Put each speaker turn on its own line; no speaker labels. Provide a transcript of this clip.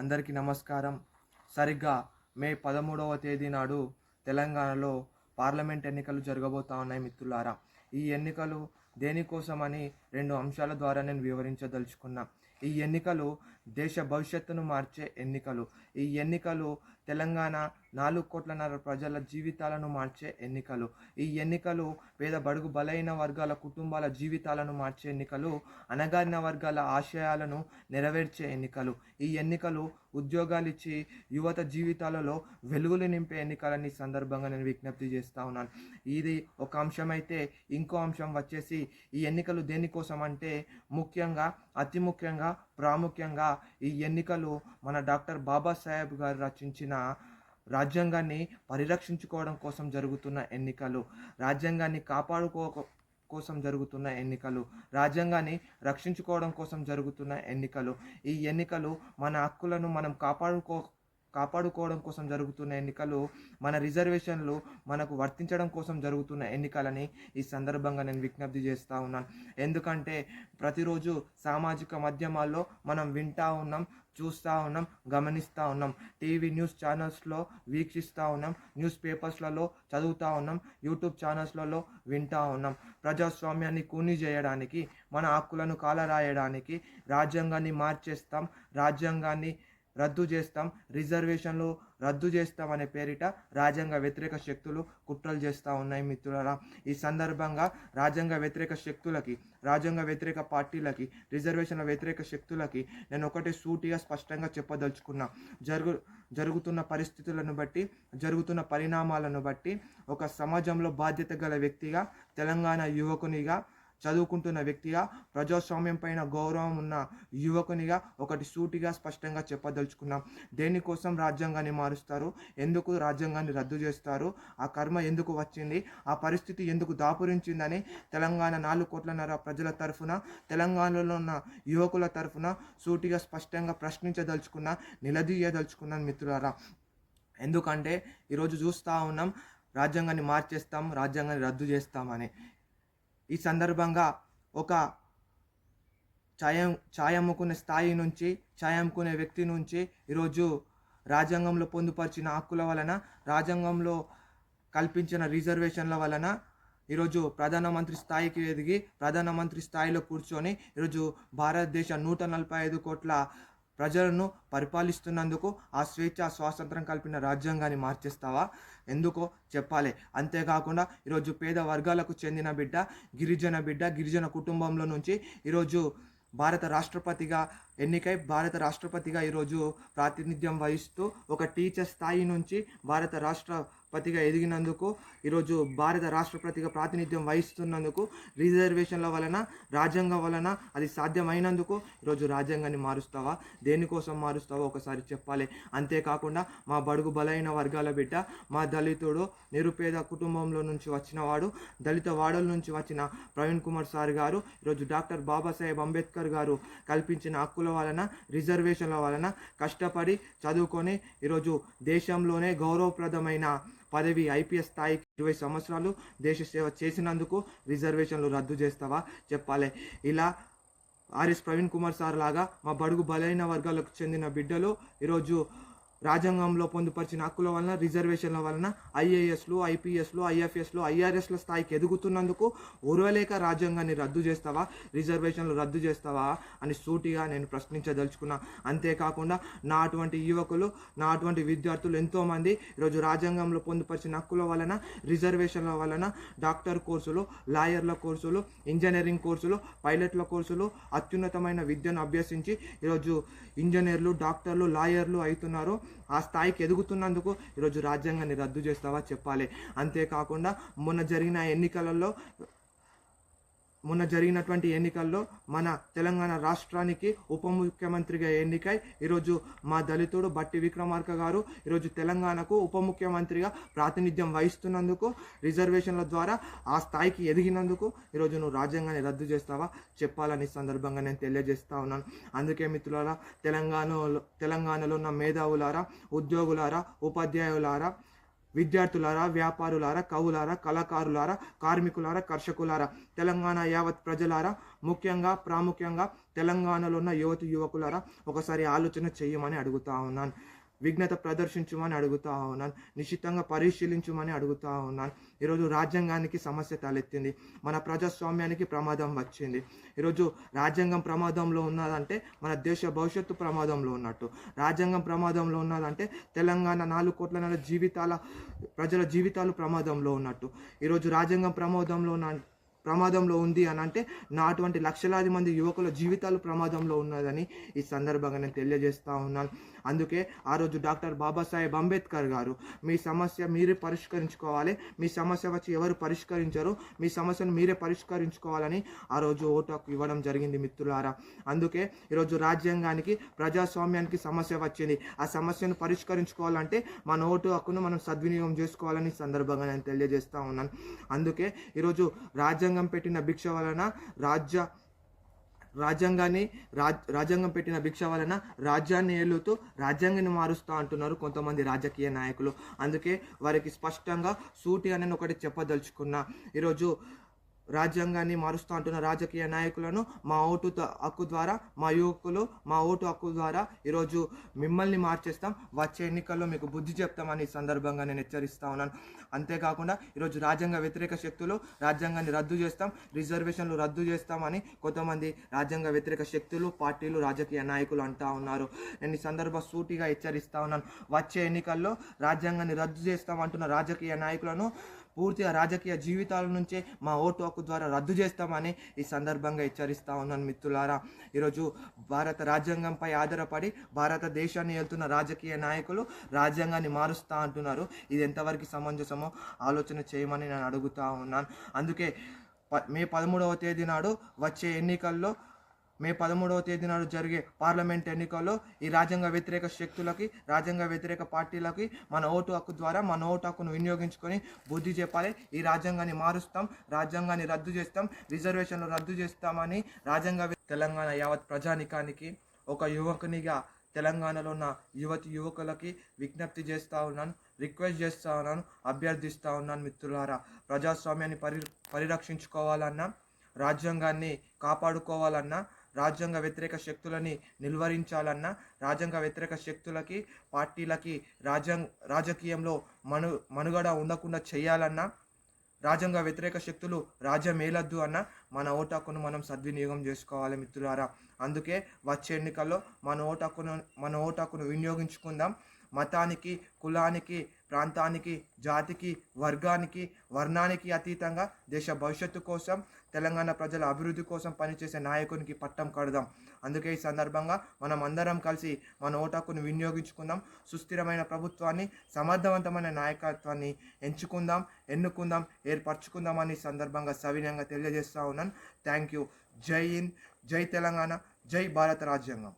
అందరికీ నమస్కారం. సరిగ్గా మే పదమూడవ తేదీ నాడు తెలంగాణలో పార్లమెంట్ ఎన్నికలు జరగబోతా ఉన్నాయి మిత్రులారా. ఈ ఎన్నికలు దేనికోసమని రెండు అంశాల ద్వారా నేను వివరించదలుచుకున్నా. ఈ ఎన్నికలు దేశ భవిష్యత్తును మార్చే ఎన్నికలు. ఈ ఎన్నికలు తెలంగాణ నాలుగు కోట్లన్నర ప్రజల జీవితాలను మార్చే ఎన్నికలు. ఈ ఎన్నికలు పేద బడుగు బలైన వర్గాల కుటుంబాల జీవితాలను మార్చే ఎన్నికలు అణగారిన వర్గాల ఆశయాలను నెరవేర్చే ఎన్నికలు. ఈ ఎన్నికలు ఉద్యోగాలు ఇచ్చి యువత జీవితాలలో వెలుగులు నింపే ఎన్నికలని సందర్భంగా నేను విజ్ఞప్తి చేస్తా ఉన్నాను. ఇది ఒక అంశం అయితే ఇంకో అంశం వచ్చేసి ఈ ఎన్నికలు దేనికోసం అంటే ముఖ్యంగా అతి ముఖ్యంగా ప్రాముఖ్యంగా ఈ ఎన్నికలు మన డాక్టర్ బాబాసాహెబ్ గారు రచించిన రాజ్యాంగాన్ని పరిరక్షించుకోవడం కోసం జరుగుతున్న ఎన్నికలు రాజ్యాంగాన్ని కాపాడుకో కోసం జరుగుతున్న ఎన్నికలు రాజ్యాంగాన్ని రక్షించుకోవడం కోసం జరుగుతున్న ఎన్నికలు. ఈ ఎన్నికలు మన హక్కులను మనం కాపాడుకో కాపాడుకోవడం కోసం జరుగుతున్న ఎన్నికలు మన రిజర్వేషన్లు మనకు వర్తించడం కోసం జరుగుతున్న ఎన్నికలని ఈ సందర్భంగా నేను విజ్ఞప్తి చేస్తూ ఉన్నాను ఎందుకంటే ప్రతిరోజు సామాజిక మాధ్యమాల్లో మనం వింటా ఉన్నాం చూస్తూ ఉన్నాం గమనిస్తూ ఉన్నాం. టీవీ న్యూస్ ఛానల్స్లో వీక్షిస్తూ ఉన్నాం న్యూస్ పేపర్స్లలో చదువుతూ ఉన్నాం యూట్యూబ్ ఛానల్స్లలో వింటూ ఉన్నాం. ప్రజాస్వామ్యాన్ని కూని చేయడానికి మన హక్కులను కాలరాయడానికి రాజ్యాంగాన్ని మార్చేస్తాం రాజ్యాంగాన్ని రద్దు చేస్తాం. రిజర్వేషన్లు రద్దు చేస్తాం అనే పేరిట రాజ్యాంగ వ్యతిరేక శక్తులు కుట్రలు చేస్తూ ఉన్నాయి మిత్రులరా. ఈ సందర్భంగా రాజ్యాంగ వ్యతిరేక శక్తులకి రాజ్యాంగ వ్యతిరేక పార్టీలకి రిజర్వేషన్ల వ్యతిరేక శక్తులకి నేను ఒకటే సూటిగా స్పష్టంగా చెప్పదలుచుకున్నా. జరుగు జరుగుతున్న పరిస్థితులను బట్టి జరుగుతున్న పరిణామాలను బట్టి ఒక సమాజంలో బాధ్యత గల వ్యక్తిగా తెలంగాణ యువకునిగా చదువుకుంటున్న వ్యక్తిగా ప్రజాస్వామ్యం పైన గౌరవం ఉన్న యువకునిగా ఒకటి సూటిగా స్పష్టంగా చెప్పదలుచుకున్నాం. దేనికోసం రాజ్యాంగాన్ని మారుస్తారు? ఎందుకు రాజ్యాంగాన్ని రద్దు చేస్తారు? ఆ కర్మ ఎందుకు వచ్చింది? ఆ పరిస్థితి ఎందుకు దాపురించిందని తెలంగాణ నాలుగు కోట్లన్నర ప్రజల తరఫున తెలంగాణలో ఉన్న యువకుల తరఫున సూటిగా స్పష్టంగా ప్రశ్నించదలుచుకున్నా నిలదీయదలుచుకున్నాను మిత్రులారా. ఎందుకంటే ఈరోజు చూస్తూ ఉన్నాం రాజ్యాంగాన్ని మార్చేస్తాం రాజ్యాంగాన్ని రద్దు చేస్తామని. ఈ సందర్భంగా ఒక ఛాయ ఛాయ్ అమ్ముకునే స్థాయి నుంచి ఛాయ్ అమ్ముకునే వ్యక్తి నుంచి ఈరోజు రాజ్యాంగంలో పొందుపరిచిన హక్కుల వలన రాజ్యాంగంలో కల్పించిన రిజర్వేషన్ల వలన ఈరోజు ప్రధానమంత్రి స్థాయికి ఎదిగి ప్రధానమంత్రి స్థాయిలో కూర్చొని ఈరోజు భారతదేశ నూట నలభై ఐదు కోట్ల ప్రజలను పరిపాలిస్తున్నందుకు ఆ స్వేచ్ఛ స్వాతంత్రం కల్పిన రాజ్యాంగాన్ని మార్చేస్తావా? ఎందుకో చెప్పాలి. అంతేకాకుండా ఈరోజు పేద వర్గాలకు చెందిన బిడ్డ గిరిజన బిడ్డ గిరిజన కుటుంబంలో నుంచి ఈరోజు భారత రాష్ట్రపతిగా ఎన్నికై భారత రాష్ట్రపతిగా ఈరోజు ప్రాతినిధ్యం వహిస్తూ ఒక టీచర్ స్థాయి నుంచి భారత రాష్ట్రపతిగా ఎదిగినందుకు ఈరోజు భారత రాష్ట్రపతిగా ప్రాతినిధ్యం వహిస్తున్నందుకు రిజర్వేషన్ల వలన రాజ్యాంగం వలన అది సాధ్యమైనందుకు ఈరోజు రాజ్యాంగాన్ని మారుస్తావా? దేనికోసం మారుస్తావో ఒకసారి చెప్పాలి. అంతేకాకుండా మా బడుగు బలైన వర్గాల బిడ్డ మా దళితుడు నిరుపేద కుటుంబంలో నుంచి వచ్చినవాడు దళిత వాడల నుంచి వచ్చిన ప్రవీణ్ కుమార్ సార్ గారు ఈరోజు డాక్టర్ బాబాసాహెబ్ అంబేద్కర్ గారు కల్పించిన హక్కుల వలన రిజర్వేషన్ల వలన కష్టపడి చదువుకొని ఈరోజు దేశంలోనే గౌరవప్రదమైన పదవి ఐపీఎస్ స్థాయికి ఇరవై సంవత్సరాలు దేశ సేవ చేసినందుకు రిజర్వేషన్లు రద్దు చేస్తావా? చెప్పాలి. ఇలా ఆర్ఎస్ ప్రవీణ్ కుమార్ సార్ లాగా మా బడుగు బలైన వర్గాలకు చెందిన బిడ్డలు ఈరోజు రాజ్యాంగంలో పొందుపరిచిన హక్కుల వలన రిజర్వేషన్ల వలన ఐఏఎస్లు ఐపీఎస్లు ఐఎఫ్ఎస్లు ఐఆర్ఎస్ల స్థాయికి ఎదుగుతున్నందుకు ఓర్వలేక రాజ్యాంగాన్ని రద్దు చేస్తావా? రిజర్వేషన్లు రద్దు చేస్తావా? అని సూటిగా నేను ప్రశ్నించదలుచుకున్నా. అంతేకాకుండా నా అటువంటి యువకులు నా అటువంటి విద్యార్థులు ఎంతోమంది ఈరోజు రాజ్యాంగంలో పొందుపరిచిన హక్కుల వలన రిజర్వేషన్ల వలన డాక్టర్ కోర్సులు లాయర్ల కోర్సులు ఇంజనీరింగ్ కోర్సులు పైలట్ల కోర్సులు అత్యున్నతమైన విద్యను అభ్యసించి ఈరోజు ఇంజనీర్లు డాక్టర్లు లాయర్లు అవుతున్నారు. ఆ స్థాయికి ఎదుగుతున్నందుకు ఈరోజు రాజ్యాంగాన్ని రద్దు చేస్తావా చెప్పాలి. అంతేకాకుండా మొన్న జరిగిన ఎన్నికలలో మొన్న జరిగినటువంటి ఎన్నికల్లో మన తెలంగాణ రాష్ట్రానికి ఉప ముఖ్యమంత్రిగా ఎన్నికై ఈరోజు మా దళితుడు బట్టి విక్రమార్క గారు ఈరోజు తెలంగాణకు ఉప ముఖ్యమంత్రిగా ప్రాతినిధ్యం వహిస్తున్నందుకు రిజర్వేషన్ల ద్వారా ఆ స్థాయికి ఎదిగినందుకు ఈరోజు నువ్వు రాజ్యాంగాన్ని రద్దు చేస్తావా? చెప్పాలని సందర్భంగా నేను తెలియజేస్తా ఉన్నాను. అందుకే మిత్రులారా తెలంగాణలో తెలంగాణలో ఉన్న మేధావులారా ఉద్యోగులారా ఉపాధ్యాయులారా విద్యార్థులారా వ్యాపారులారా కవులారా కళాకారులారా కార్మికులారా కర్షకులారా తెలంగాణ యావత్ ప్రజలారా ముఖ్యంగా ప్రాముఖ్యంగా తెలంగాణలో ఉన్న యువతి యువకులారా ఒకసారి ఆలోచన చేయమని అడుగుతా ఉన్నాను. విఘ్నత ప్రదర్శించమని అడుగుతా ఉన్నాను. నిశ్చితంగా పరిశీలించమని అడుగుతా ఉన్నాను. ఈరోజు రాజ్యాంగానికి సమస్య తలెత్తింది. మన ప్రజాస్వామ్యానికి ప్రమాదం వచ్చింది. ఈరోజు రాజ్యాంగం ప్రమాదంలో ఉన్నదంటే మన దేశ భవిష్యత్తు ప్రమాదంలో ఉన్నట్టు. రాజ్యాంగం ప్రమాదంలో ఉన్నదంటే తెలంగాణ నాలుగు కోట్ల నెల జీవితాల ప్రజల జీవితాలు ప్రమాదంలో ఉన్నట్టు. ఈరోజు రాజ్యాంగం ప్రమాదంలో ఉన్న ప్రమాదంలో ఉంది అని అంటే నా అటువంటి లక్షలాది మంది యువకుల జీవితాలు ప్రమాదంలో ఉన్నదని ఈ సందర్భంగా నేను తెలియజేస్తూ ఉన్నాను. అందుకే ఆ రోజు డాక్టర్ బాబాసాహెబ్ అంబేద్కర్ గారు మీ సమస్య మీరే పరిష్కరించుకోవాలి. మీ సమస్య వచ్చి ఎవరు పరిష్కరించరు? మీ సమస్యను మీరే పరిష్కరించుకోవాలని ఆ రోజు ఓటు హక్కు ఇవ్వడం జరిగింది మిత్రులారా. అందుకే ఈరోజు రాజ్యాంగానికి ప్రజాస్వామ్యానికి సమస్య వచ్చింది. ఆ సమస్యను పరిష్కరించుకోవాలంటే మన ఓటు హక్కును మనం సద్వినియోగం చేసుకోవాలని ఈ సందర్భంగా నేను తెలియజేస్తూ ఉన్నాను. అందుకే ఈరోజు రాజ్యాంగం పెట్టిన భిక్ష వలన రాజ్య రాజ్యాంగాన్ని రాజ్ రాజ్యాంగం పెట్టిన భిక్ష వలన రాజ్యాన్ని ఏలుతూ రాజ్యాంగాన్ని మారుస్తా అంటున్నారు కొంతమంది రాజకీయ నాయకులు. అందుకే వారికి స్పష్టంగా సూటి అని ఒకటి చెప్పదలుచుకున్నా. ఈరోజు రాజ్యాంగాన్ని మారుస్తూ అంటున్న రాజకీయ నాయకులను మా ఓటు హక్కు ద్వారా మా యువకులు మా ఓటు హక్కు ద్వారా ఈరోజు మిమ్మల్ని మార్చేస్తాం. వచ్చే ఎన్నికల్లో మీకు బుద్ధి చెప్తామని ఈ సందర్భంగా నేను హెచ్చరిస్తా ఉన్నాను. అంతేకాకుండా ఈరోజు రాజ్యాంగ వ్యతిరేక శక్తులు రాజ్యాంగాన్ని రద్దు చేస్తాం రిజర్వేషన్లు రద్దు చేస్తామని కొంతమంది రాజ్యాంగ వ్యతిరేక శక్తులు పార్టీలు రాజకీయ నాయకులు అంటా ఉన్నారు. నేను ఈ సందర్భ సూటిగా హెచ్చరిస్తా ఉన్నాను. వచ్చే ఎన్నికల్లో రాజ్యాంగాన్ని రద్దు చేస్తామంటున్న రాజకీయ నాయకులను పూర్తిగా రాజకీయ జీవితాల నుంచే మా ఓటు హక్కు ద్వారా రద్దు చేస్తామని ఈ సందర్భంగా హెచ్చరిస్తా ఉన్నాను మిత్రులారా. ఈరోజు భారత రాజ్యాంగంపై ఆధారపడి భారతదేశాన్ని వెళ్తున్న రాజకీయ నాయకులు రాజ్యాంగాన్ని మారుస్తా అంటున్నారు. ఇది ఎంతవరకు సమంజసమో ఆలోచన చేయమని నేను అడుగుతా ఉన్నాను. అందుకే ప మే పదమూడవ తేదీ నాడు వచ్చే ఎన్నికల్లో మే పదమూడవ తేదీ నాడు జరిగే పార్లమెంట్ ఎన్నికల్లో ఈ రాజ్యాంగ వ్యతిరేక శక్తులకి రాజ్యాంగ వ్యతిరేక పార్టీలకి మన ఓటు హక్కు ద్వారా మన ఓటు హక్కును వినియోగించుకొని బుద్ధి చెప్పాలి. ఈ రాజ్యాంగాన్ని మారుస్తాం రాజ్యాంగాన్ని రద్దు చేస్తాం రిజర్వేషన్లు రద్దు చేస్తామని రాజ్యాంగ తెలంగాణ యావత్ ప్రజానికానికి ఒక యువకునిగా తెలంగాణలో ఉన్న యువతి యువకులకి విజ్ఞప్తి చేస్తూ ఉన్నాను రిక్వెస్ట్ చేస్తూ ఉన్నాను అభ్యర్థిస్తూ ఉన్నాను మిత్రులారా. ప్రజాస్వామ్యాన్ని పరి పరిరక్షించుకోవాలన్నా రాజ్యాంగాన్ని కాపాడుకోవాలన్నా రాజ్యాంగ వ్యతిరేక శక్తులని నిలువరించాలన్నా రాజ్యాంగ వ్యతిరేక శక్తులకి పార్టీలకి రాజ్యాంగ రాజకీయంలో మను మనుగడ ఉండకుండా చేయాలన్నా రాజ్యాంగ వ్యతిరేక శక్తులు రాజ్యం ఏలద్దు అన్న మన ఓటు హక్కును మనం సద్వినియోగం చేసుకోవాలి మిత్రులారా. అందుకే వచ్చే ఎన్నికల్లో మన ఓటు హక్కును మన ఓటు హక్కును వినియోగించుకుందాం. మతానికి కులానికి ప్రాంతానికి జాతికి వర్గానికి వర్ణానికి అతీతంగా దేశ భవిష్యత్తు కోసం తెలంగాణ ప్రజల అభివృద్ధి కోసం పనిచేసే నాయకునికి పట్టం కడదాం. అందుకే ఈ సందర్భంగా మనం అందరం కలిసి మన ఓటాకును వినియోగించుకుందాం. సుస్థిరమైన ప్రభుత్వాన్ని సమర్థవంతమైన నాయకత్వాన్ని ఎంచుకుందాం ఎన్నుకుందాం ఏర్పరచుకుందాం అని సందర్భంగా సవినయంగా తెలియజేస్తా ఉన్నాను. థ్యాంక్ యూ జై హింద్ జై తెలంగాణ జై భారత రాజ్యాంగం.